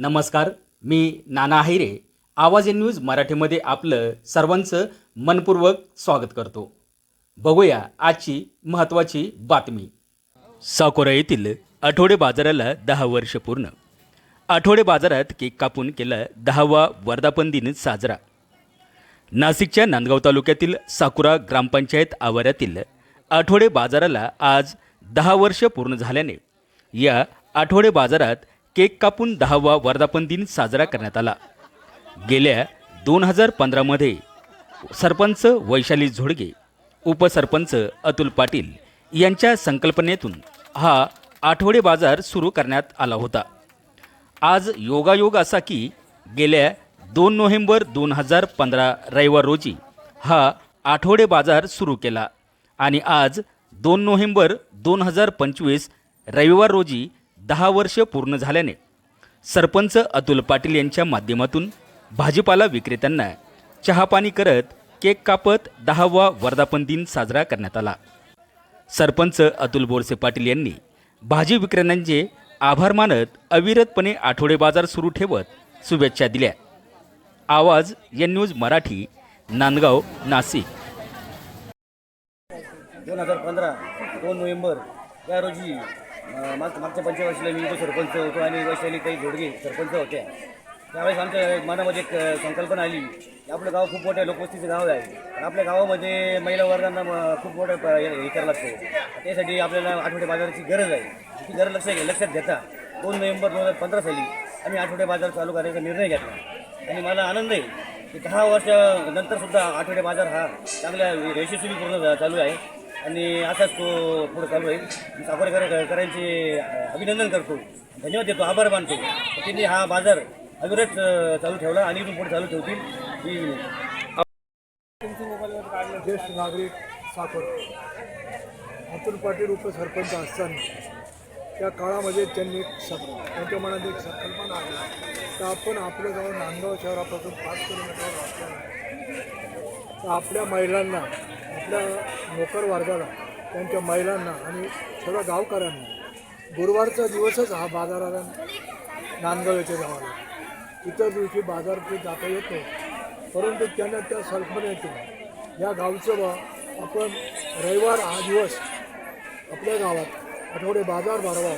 नमस्कार मी नाना हिरे आवाज न्यूज मराठीमध्ये आपलं सर्वांचं मनपूर्वक स्वागत करतो. बघूया आजची महत्त्वाची बातमी. साकोरा येथील आठवडे बाजाराला दहा वर्ष पूर्ण. आठवडे बाजारात केक कापून केला दहावा वर्धापन दिन साजरा. नाशिकच्या नांदगाव तालुक्यातील साकुरा ग्रामपंचायत आवारातील आठवडे बाजाराला आज दहा वर्ष पूर्ण झाल्याने या आठवडे बाजारात केक कापून दहावा वर्धापन दिन साजरा करण्यात आला. गेल्या दोन हजार पंधरामध्ये सरपंच वैशाली झोडगे उपसरपंच अतुल पाटील यांच्या संकल्पनेतून हा आठवडे बाजार सुरू करण्यात आला होता. आज योगायोग असा की गेल्या दोन नोव्हेंबर दोन हजार पंधरा रविवार रोजी हा आठवडे बाजार सुरू केला आणि आज दोन नोव्हेंबर दोन हजार पंचवीस रविवार रोजी दहा वर्ष पूर्ण झाल्याने सरपंच अतुल पाटील यांच्या माध्यमातून भाजीपाला विक्रेत्यांना चहापाणी करत केक कापत दहावा वर्धापन दिन साजरा करण्यात आला. सरपंच अतुल बोरसे पाटील यांनी भाजी विक्रेत्यांचे आभार मानत अविरतपणे आठवडे बाजार सुरू ठेवत शुभेच्छा दिल्या. आवाज या न्यूज मराठी नांदगाव नाशिक. दोन हजार पंधरा दोन नोव्हेंबर. त्या रोजी माग मागच्या पंचवर्षीला मी सरपंच होतो आणि वैशाली काही जोडगे सरपंच होत्या त्यावेळेस आमच्या मनामध्ये एक संकल्पना आली की आपलं गाव खूप मोठ्या लोकवस्तीचं गाव आहे. आणि आपल्या गावामध्ये महिला वर्गांना खूप मोठं प- हे करावं लागतं. त्यासाठी आपल्याला आठवडे बाजाराची गरज आहे. ती गरज लक्षात लक्षात घेता. दोन नोव्हेंबर दोन हजार पंधरा साली आम्ही आठवडे बाजार चालू करायचा निर्णय घेतला. आणि मला आनंद आहे की दहा वर्षानंतरसुद्धा आठवडे बाजार हा चांगल्या यशस्वी पूर्ण चालू आहे. आणि असाच तो पुढे चालू आहे मी साकोरेकर अभिनंदन करतो. धन्यवाद देतो. आभार मानतो. त्यांनी हा बाजार अविरत चालू ठेवला आणि इथून पुढे चालू ठेवतील. ही ज्येष्ठ नागरिक साखर. अतुल पाटील उपसरपंच असताना त्या काळामध्ये त्यांनी एक सक त्यांच्या मनात एक संकल्पना आली. तर आपण आपलं गाव नांदगाव शहरापासून पाच किलोमीटरवर असल्यानं तर आपल्या महिलांना आपल्या नोकर वर्गाला त्यांच्या महिलांना आणि सर्व गावकऱ्यांना गुरुवारचा दिवसच हा बाजाराला नांदगाव येथे जावा लागतो इतर दिवशी बाजारपेठ जाता येतो परंतु त्यांना त्या कल्पनेतून या गावचं बा आपण रविवार हा दिवस आपल्या गावात आठवडे बाजार भरवा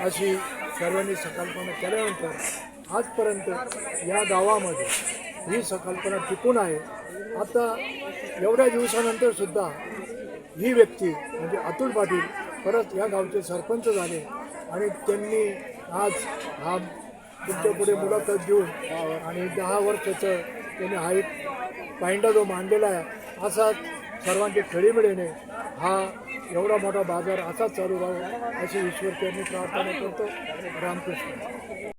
अशी सर्वांनी संकल्पना केल्यानंतर आजपर्यंत या गावामध्ये ही संकल्पना टिकून आहे. आता एवढ्या दिवसानंतर सुद्धा ही व्यक्ती म्हणजे अतुल पाटील परत या गावचे सरपंच झाले आणि त्यांनी आज हा तुमच्यापुढे मुलाखत देऊन आणि दहा वर्षाचं त्यांनी हा एक पायंडा जो मांडलेला आहे असाच सर्वांचे खेळीमेळीने हा एवढा मोठा बाजार असाच चालू राहावा अशी ईश्वर त्यांनी प्रार्थना करतो. रामकृष्ण.